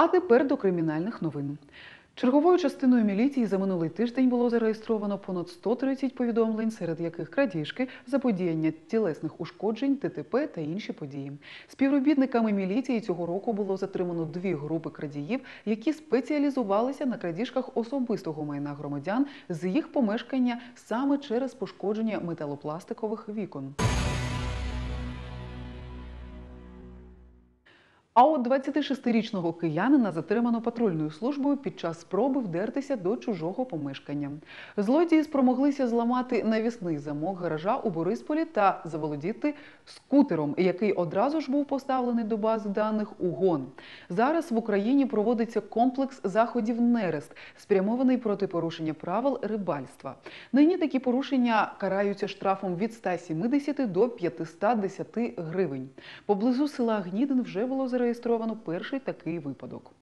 А тепер до кримінальних новин. Черговою частиною міліції за минулий тиждень було зареєстровано понад 130 повідомлень, серед яких крадіжки, заподіяння тілесних ушкоджень, ДТП та інші події. Співробітниками міліції цього року було затримано дві групи крадіїв, які спеціалізувалися на крадіжках особистого майна громадян з їх помешкання саме через пошкодження металопластикових вікон. А от 26-річного киянина затримано патрульною службою під час спроби вдертися до чужого помешкання. Злодії спромоглися зламати навісний замок гаража у Борисполі та заволодіти скутером, який одразу ж був поставлений до бази даних УГОН. Зараз в Україні проводиться комплекс заходів нерест, спрямований проти порушення правил рибальства. Нині такі порушення караються штрафом від 170 до 510 гривень. Поблизу села Гнідин вже було зареєстровано перший такий випадок.